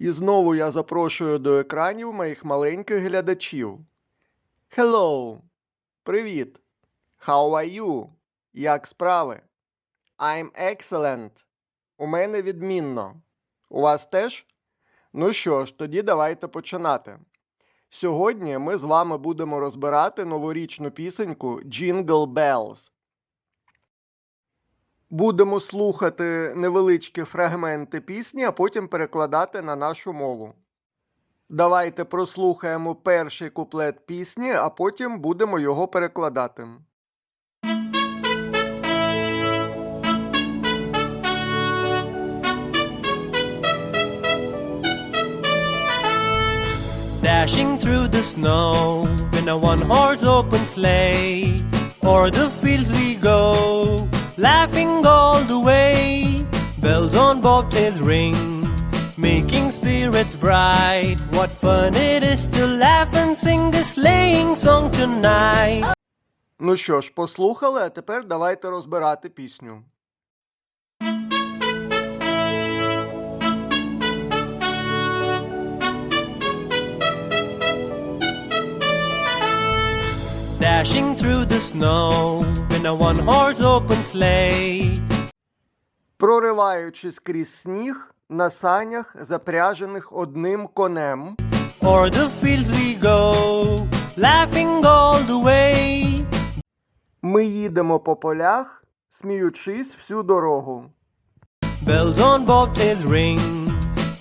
І знову я запрошую до екранів моїх маленьких глядачів. Hello! Привіт! How are you? Як справи? I'm excellent. У мене відмінно. У вас теж? Ну що ж, тоді давайте починати. Сьогодні ми з вами будемо розбирати новорічну пісеньку Jingle Bells. Будемо слухати невеличкі фрагменти пісні, а потім перекладати на нашу мову. Давайте прослухаємо перший куплет пісні, а потім будемо його перекладати. Dashing through the snow in a one horse open sleigh. O'er the fields we go, laughing all the way. Bells on bobtails ring, making spirits bright. What fun it is to laugh and sing this sleighing song tonight. Ну що ж, послухали, а тепер давайте розбирати пісню. Dashing through the snow in a one horse open sleigh. Прориваючись крізь сніг на санях, запряжених одним конем. O'er the fields we go, laughing all the way. Ми їдемо по полях, сміючись всю дорогу. Bells on bobtails ring,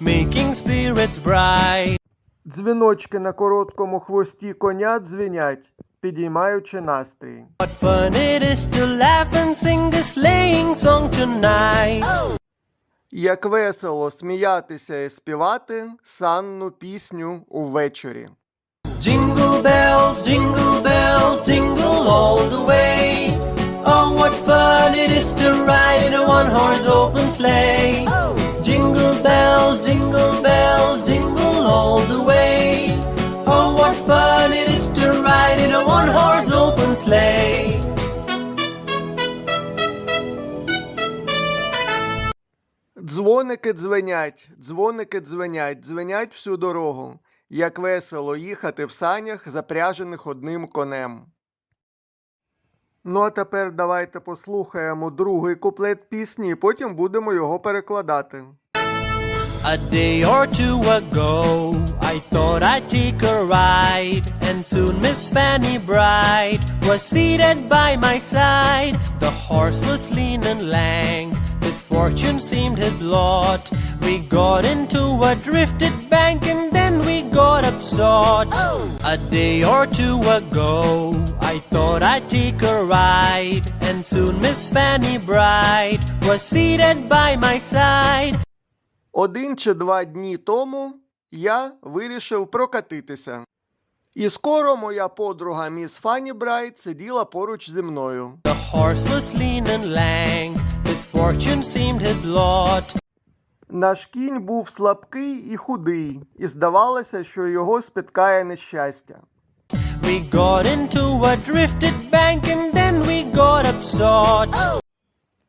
making spirits bright. Дзвіночки на короткому хвості коня дзвенять, підіймаючи настрій. What fun it is to laugh and sing a sleighing song tonight. Як весело сміятися і співати санну пісню увечері. Jingle bells, jingle bells, jingle all the way. Oh, what fun it is to ride in a one-horse open sleigh. Дзвоники дзвенять, дзвоники дзвенять, дзвенять всю дорогу. Як весело їхати в санях, запряжених одним конем. Ну а тепер давайте послухаємо другий куплет пісні, і потім будемо його перекладати. A day or two ago, I thought I'd take a ride, and soon Miss Fanny Bright was seated by my side. The horse was lean and lank, his fortune seemed his lot. We got into a drifted bank, and then we got upset. A day or two ago, I thought I'd take a ride, and soon Miss Fanny Bright was seated by my side. Один чи два дні тому я вирішив прокатитися. І скоро моя подруга міс Фанні Брайт сиділа поруч зі мною. The horse was lean and lank, fortune seemed his lot. Наш кінь був слабкий і худий, і здавалося, що його спіткає нещастя. We got into a drifted bank and then we got upset.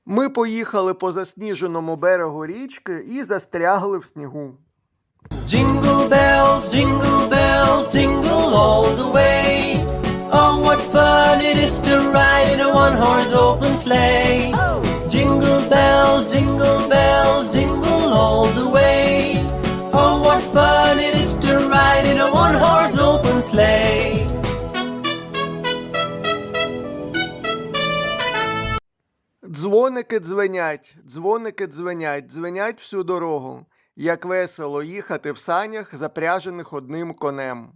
Ми поїхали по засніженому берегу річки і застрягли в снігу. Jingle bells, jingle bells, jingle all the way. Oh, what fun it is to ride in a one-horse open sleigh. All the way. Oh, what fun it is to ride in a one-horse open sleigh. Дзвоники дзвенять, дзвоники дзвенять, дзвенять всю дорогу. Як весело їхати в санях, запряжених одним конем.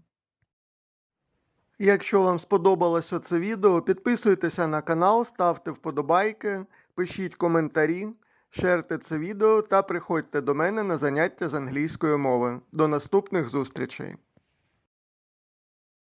Якщо вам сподобалося це відео, підписуйтеся на канал, ставте вподобайки, пишіть коментарі, шерте це відео та приходьте до мене на заняття з англійської мови. До наступних зустрічей!